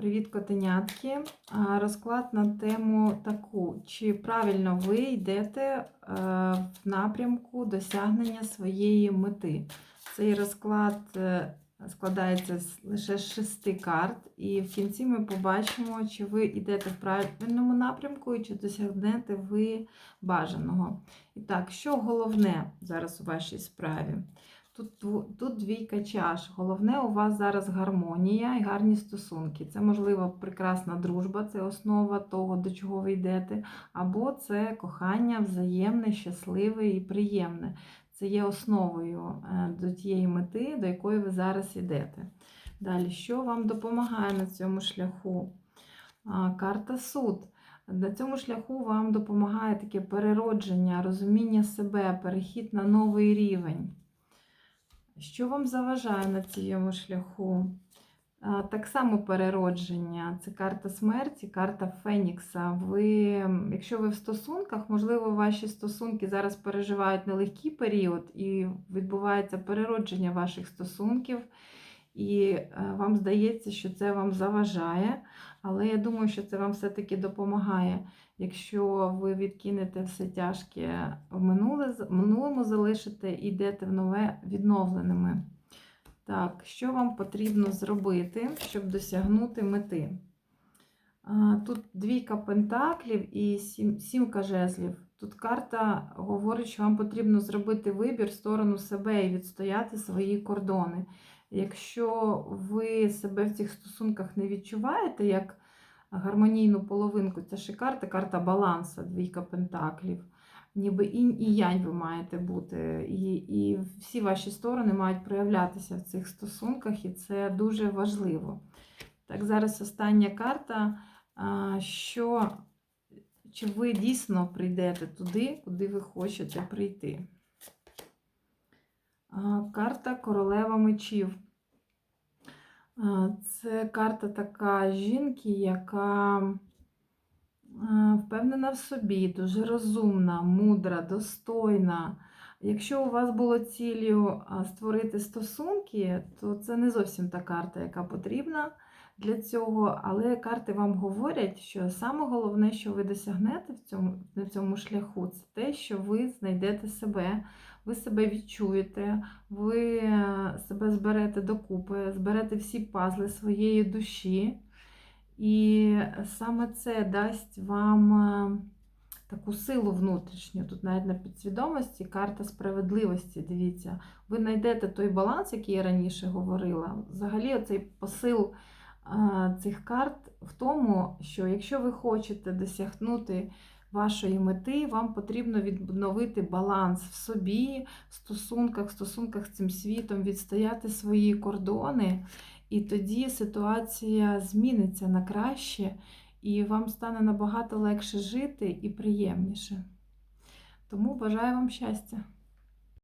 Привіт, котенятки. Розклад на тему таку: чи правильно ви йдете е, в напрямку досягнення своєї мети? Цей розклад е, складається з- лише з шести карт, і в кінці ми побачимо, чи ви йдете в правильному напрямку і чи досягнете ви бажаного. І так, що головне зараз у вашій справі? Тут, тут двійка чаш. Головне, у вас зараз гармонія і гарні стосунки. Це, можливо, прекрасна дружба, це основа того, до чого ви йдете. Або це кохання взаємне, щасливе і приємне. Це є основою е, до тієї мети, до якої ви зараз йдете. Далі, що вам допомагає на цьому шляху? Карта суд. На цьому шляху вам допомагає таке переродження, розуміння себе, перехід на новий рівень. Що вам заважає на цьому шляху? Так само переродження. Це карта смерті, карта Фенікса. Ви, якщо ви в стосунках, можливо, ваші стосунки зараз переживають нелегкий період, і відбувається переродження ваших стосунків, і е, вам здається, що це вам заважає. Але я думаю, що це вам все-таки допомагає. Якщо ви відкинете все тяжке в минуле, в минулому залишите і йдете в нове відновленими. Так, що вам потрібно зробити, щоб досягнути мети? Тут двійка пентаклів і сім, сімка жезлів. Тут карта говорить, що вам потрібно зробити вибір в сторону себе і відстояти свої кордони. Якщо ви себе в цих стосунках не відчуваєте як гармонійну половинку, це ще карта, карта баланса, двійка пентаклів. Ніби інь і янь ви маєте бути. І, і всі ваші сторони мають проявлятися в цих стосунках, і це дуже важливо. Так, зараз остання карта. Що чи ви дійсно прийдете туди, куди ви хочете прийти? Карта королева мечів. Це карта така жінки, яка впевнена в собі, дуже розумна, мудра, достойна. Якщо у вас було цілею створити стосунки, то це не зовсім та карта, яка потрібна для цього. Але карти вам говорять, що саме головне, що ви досягнете в цьому, на цьому шляху, це те, що ви знайдете себе, ви себе відчуєте, ви е, себе зберете докупи, зберете всі пазли своєї душі. І саме це дасть вам е, таку силу внутрішню. Тут навіть на підсвідомості карта справедливості. Дивіться, ви знайдете той баланс, який я раніше говорила. Взагалі, оцей посил цих карт в тому, що якщо ви хочете досягнути вашої мети, вам потрібно відновити баланс в собі, в стосунках, в стосунках з цим світом, відстояти свої кордони. І тоді ситуація зміниться на краще, і вам стане набагато легше жити і приємніше. Тому бажаю вам щастя!